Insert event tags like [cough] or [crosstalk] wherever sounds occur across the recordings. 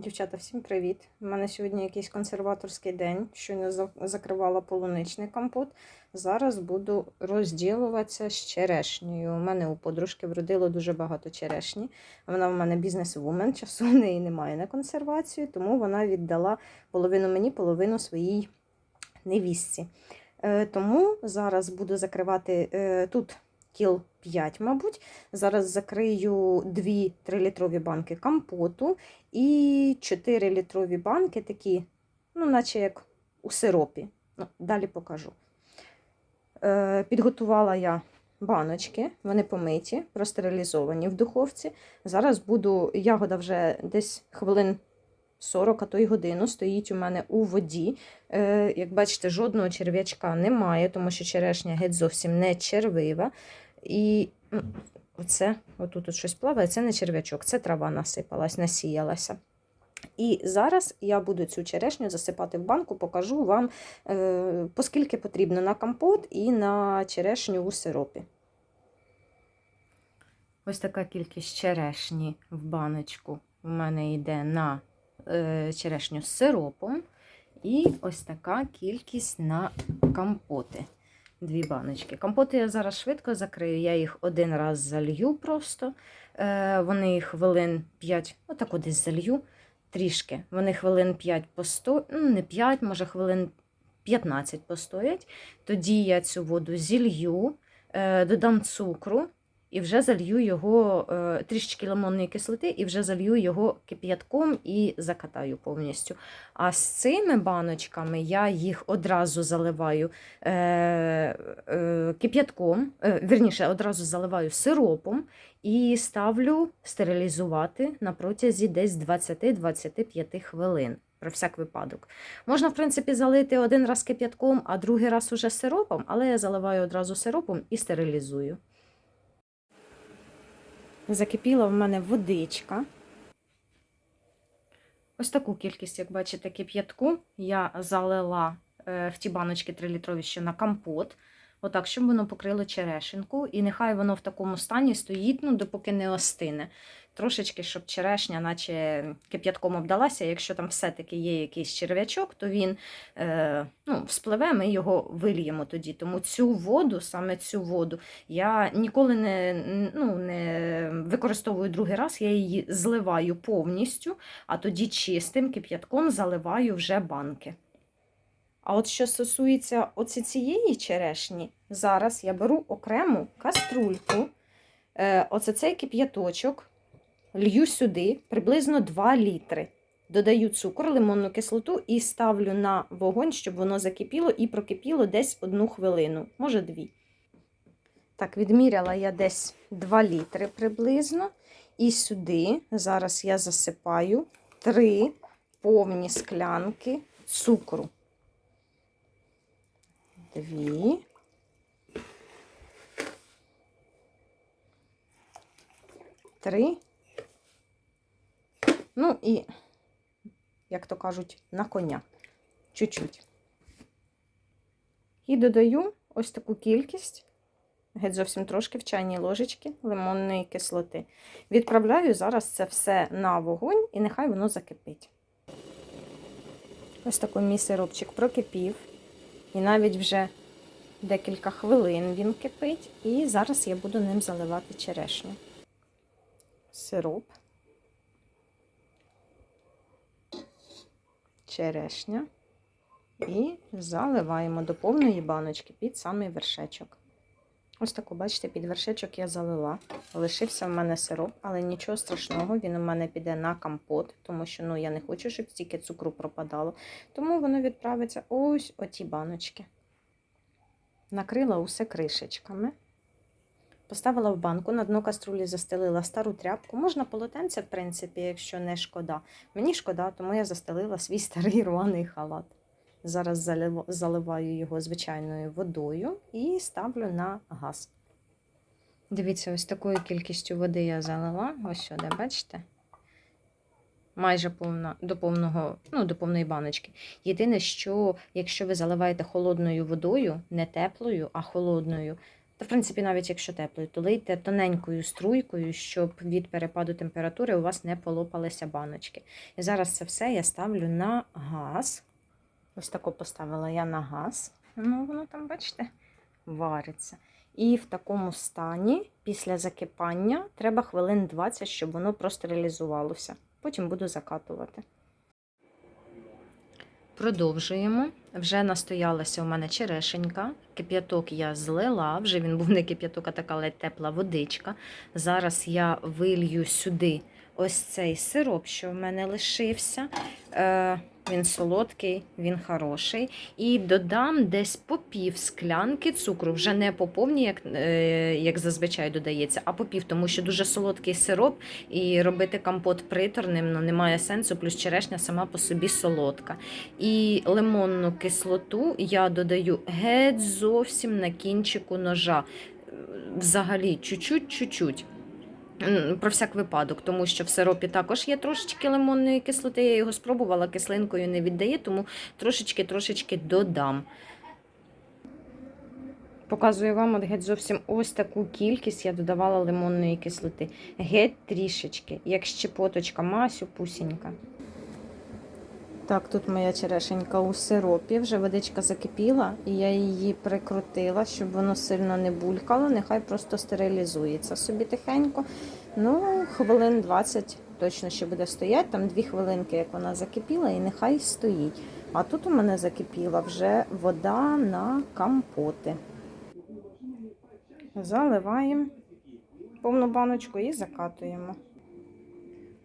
Дівчата, всім привіт! У мене сьогодні якийсь консерваторський день. Щойно за- закривала полуничний компот. Зараз буду розділуватися з черешнею. У мене у подружки вродило дуже багато черешні. Вона в мене бізнес-вумен, часу в неї немає на консервацію, тому вона віддала половину мені, половину своїй невістці. Е, тому зараз буду закривати е, тут кіл 5, мабуть. Зараз закрию 2 3-літрові банки компоту і 4 літрові банки такі, ну, наче як у сиропі. Ну, далі покажу. Е, підготувала я баночки, вони помиті, простерилізовані в духовці. Зараз буду, ягода вже десь хвилин 40, а то й годину стоїть у мене у воді. Е, як бачите, жодного черв'ячка немає, тому що черешня геть зовсім не червива. І оце, отут от щось плаває, це не черв'ячок, це трава насипалась, насіялася. І зараз я буду цю черешню засипати в банку, покажу вам, е, поскільки потрібно на компот і на черешню у сиропі. Ось така кількість черешні в баночку у мене йде на е, черешню з сиропом. І ось така кількість на компоти. Дві баночки. Компоти я зараз швидко закрию, я їх один раз залью просто. Е, вони хвилин 5, отак десь залью трішки. Вони хвилин 5 постоять, ну не 5, може хвилин 15 постоять. Тоді я цю воду зілью, е, додам цукру і вже залью його е, трішечки лимонної кислоти, і вже залью його кип'ятком і закатаю повністю. А з цими баночками я їх одразу заливаю е, е, кип'ятком, е, вірніше, одразу заливаю сиропом і ставлю стерилізувати на протязі десь 20-25 хвилин. Про всяк випадок. Можна, в принципі, залити один раз кип'ятком, а другий раз уже сиропом, але я заливаю одразу сиропом і стерилізую. Закипіла в мене водичка. Ось таку кількість, як бачите, кип'ятку я залила е, в ті баночки 3-літрові ще на компот. Отак, щоб воно покрило черешенку, і нехай воно в такому стані стоїть, ну, допоки не остине. Трошечки, щоб черешня, наче кип'ятком обдалася. Якщо там все-таки є якийсь черв'ячок, то він е, ну, вспливе, ми його вильємо тоді. Тому цю воду, саме цю воду, я ніколи не, ну, не використовую другий раз, я її зливаю повністю, а тоді чистим кип'ятком заливаю вже банки. А от що стосується оці цієї черешні, зараз я беру окрему каструльку, е, оце цей кип'яточок, лью сюди приблизно 2 літри. Додаю цукор, лимонну кислоту і ставлю на вогонь, щоб воно закипіло і прокипіло десь одну хвилину, може дві. Так, відміряла я десь 2 літри приблизно. І сюди зараз я засипаю 3 повні склянки цукру. Дві. Три. Ну і, як то кажуть, на коня. Чуть-чуть. І додаю ось таку кількість, геть зовсім трошки в чайній ложечки лимонної кислоти. Відправляю зараз це все на вогонь і нехай воно закипить. Ось такий мій сиропчик прокипів. І навіть вже декілька хвилин він кипить. І зараз я буду ним заливати черешню. Сироп. Черешня. І заливаємо до повної баночки під самий вершечок. Ось таку, бачите, під вершечок я залила. Лишився в мене сироп, але нічого страшного, він у мене піде на компот, тому що ну, я не хочу, щоб стільки цукру пропадало. Тому воно відправиться ось оті баночки. Накрила усе кришечками. Поставила в банку, на дно каструлі застелила стару тряпку. Можна полотенце, в принципі, якщо не шкода. Мені шкода, тому я застелила свій старий рваний халат. Зараз заливаю його звичайною водою і ставлю на газ. Дивіться, ось такою кількістю води я залила. Ось сюди, бачите? Майже повна, до повного, ну, до повної баночки. Єдине, що якщо ви заливаєте холодною водою, не теплою, а холодною, Та, в принципі, навіть якщо теплою, то лийте тоненькою струйкою, щоб від перепаду температури у вас не полопалися баночки. І зараз це все я ставлю на газ. Ось тако поставила я на газ. Ну, воно там, бачите, вариться. І в такому стані, після закипання, треба хвилин 20, щоб воно простерилізувалося. Потім буду закатувати. Продовжуємо. Вже настоялася у мене черешенька. Кип'яток я злила, вже він був не кип'яток, а така ледь тепла водичка. Зараз я вилью сюди ось цей сироп, що в мене лишився. Е, він солодкий, він хороший. І додам десь по пів склянки цукру, вже не по повній, як, е, як зазвичай додається, а по пів, тому що дуже солодкий сироп, і робити компот приторним ну, немає сенсу, плюс черешня сама по собі солодка. І лимонну кислоту я додаю геть зовсім на кінчику ножа. Взагалі, чуть-чуть-чуть. М, Про всяк випадок, тому що в сиропі також є трошечки лимонної кислоти. Я його спробувала, кислинкою не віддає, тому трошечки-трошечки додам. Показую вам от геть зовсім ось таку кількість я додавала лимонної кислоти. Геть трішечки, як щепоточка, масю, пусінька. Так, тут моя черешенька у сиропі, вже водичка закипіла, і я її прикрутила, щоб воно сильно не булькало. Нехай просто стерилізується собі тихенько. Ну, хвилин 20 точно ще буде стояти. Там 2 хвилинки, як вона закипіла, і нехай стоїть. А тут у мене закипіла вже вода на компоти. Заливаємо повну баночку і закатуємо.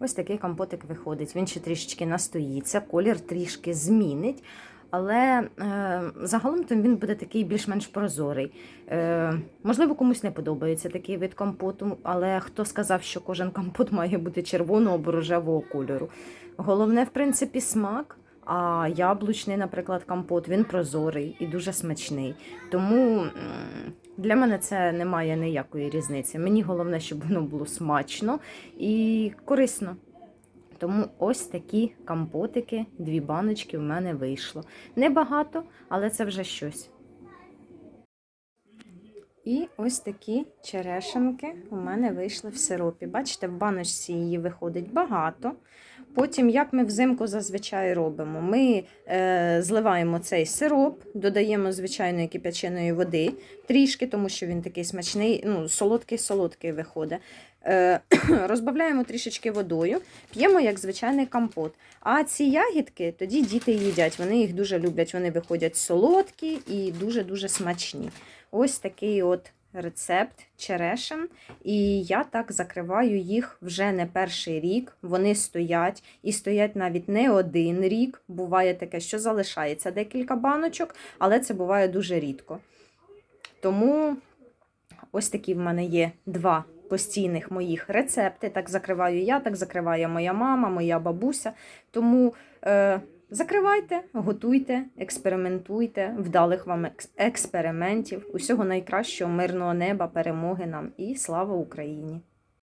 Ось такий компотик виходить. Він ще трішечки настоїться, колір трішки змінить, але е, загалом то він буде такий більш-менш прозорий. Е, можливо, комусь не подобається такий вид компоту, але хто сказав, що кожен компот має бути червоного або рожевого кольору. Головне, в принципі, смак. А яблучний, наприклад, компот, він прозорий і дуже смачний. Тому для мене це не має ніякої різниці. Мені головне, щоб воно було смачно і корисно. Тому ось такі компотики, дві баночки в мене вийшло. Небагато, але це вже щось. І ось такі черешенки у мене вийшли в сиропі. Бачите, в баночці її виходить багато. Потім, як ми взимку зазвичай робимо, ми е, зливаємо цей сироп, додаємо звичайної кип'яченої води трішки, тому що він такий смачний, ну, солодкий-солодкий виходить. Е, [clears throat] розбавляємо трішечки водою, п'ємо як звичайний компот. А ці ягідки тоді діти їдять. Вони їх дуже люблять. Вони виходять солодкі і дуже-дуже смачні. Ось такий от рецепт черешен. І я так закриваю їх вже не перший рік. Вони стоять і стоять навіть не один рік. Буває таке, що залишається декілька баночок, але це буває дуже рідко. Тому ось такі в мене є два постійних моїх рецепти. Так закриваю я, так закриває моя мама, моя бабуся. Тому е, закривайте, готуйте, експериментуйте, вдалих вам екс- експериментів. Усього найкращого, мирного неба, перемоги нам і слава Україні!